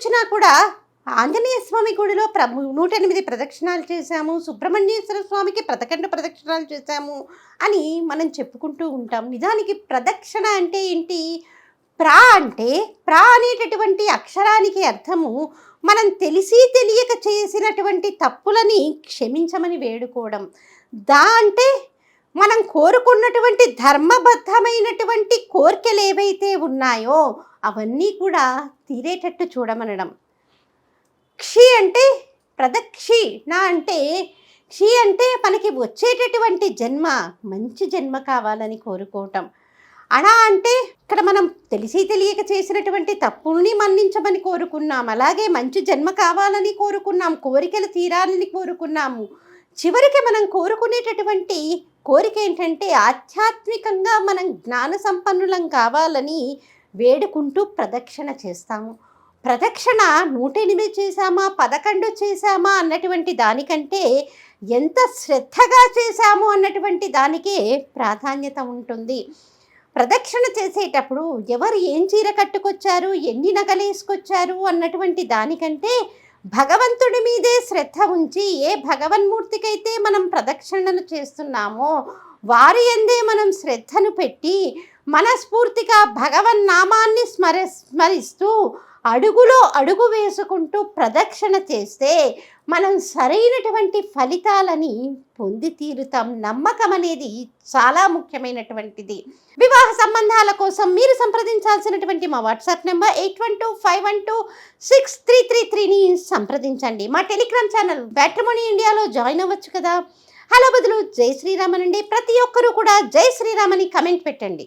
వచ్చినా కూడా ఆంజనేయ స్వామి గుడిలో ప్ర నూట ఎనిమిది ప్రదక్షిణాలు చేశాము సుబ్రహ్మణ్యేశ్వర స్వామికి ప్రదకండ ప్రదక్షిణాలు చేశాము అని మనం చెప్పుకుంటూ ఉంటాం. నిజానికి ప్రదక్షిణ అంటే ఏంటి? ప్రా అంటే ప్రా అనేటటువంటి అక్షరానికి అర్థము మనం తెలిసి తెలియక చేసినటువంటి తప్పులని క్షమించమని వేడుకోవడం. దా అంటే మనం కోరుకున్నటువంటి ధర్మబద్ధమైనటువంటి కోరికలు ఏవైతే ఉన్నాయో అవన్నీ కూడా తీరేటట్టు చూడమనడం. క్షి అంటే ప్రదక్షి నా అంటే క్షి అంటే మనకి వచ్చేటటువంటి జన్మ మంచి జన్మ కావాలని కోరుకోవటం. అనా అంటే ఇక్కడ మనం తెలిసి తెలియక చేసినటువంటి తప్పుల్ని మన్నించమని కోరుకున్నాం అలాగే మంచి జన్మ కావాలని కోరుకున్నాం కోరికలు తీరాలని కోరుకున్నాము. చివరికి మనం కోరుకునేటటువంటి కోరిక ఏంటంటే ఆధ్యాత్మికంగా మనం జ్ఞాన సంపన్నులం కావాలని వేడుకుంటూ ప్రదక్షిణ చేస్తాము. ప్రదక్షిణ నూట ఎనిమిది చేశామా పదకొండు చేశామా అన్నటువంటి దానికంటే ఎంత శ్రద్ధగా చేశాము అన్నటువంటి దానికే ప్రాధాన్యత ఉంటుంది. ప్రదక్షిణ చేసేటప్పుడు ఎవరు ఏం చీర కట్టుకొచ్చారు ఎన్ని నగలేసుకొచ్చారు అన్నటువంటి దానికంటే భగవంతుడి మీదే శ్రద్ధ ఉంచి ఏ భగవన్మూర్తికైతే మనం ప్రదక్షిణలు చేస్తున్నామో వారి ఎందే మనం శ్రద్ధను పెట్టి మనస్ఫూర్తిగా భగవన్నామాన్ని స్మర స్మరిస్తూ అడుగులో అడుగు వేసుకుంటూ ప్రదక్షిణ చేస్తే మనం సరైనటువంటి ఫలితాలని పొంది తీరుతాం. నమ్మకం అనేది చాలా ముఖ్యమైనటువంటిది. వివాహ సంబంధాల కోసం మీరు సంప్రదించాల్సినటువంటి మా WhatsApp number eight one two five one two six three three త్రీని సంప్రదించండి. మా టెలిగ్రామ్ ఛానల్ బ్యాట్రిమోనీ ఇండియాలో జాయిన్ అవ్వచ్చు కదా. హలో బదులు జై శ్రీరామనండి. ప్రతి ఒక్కరూ కూడా జై శ్రీరామని కమెంట్ పెట్టండి.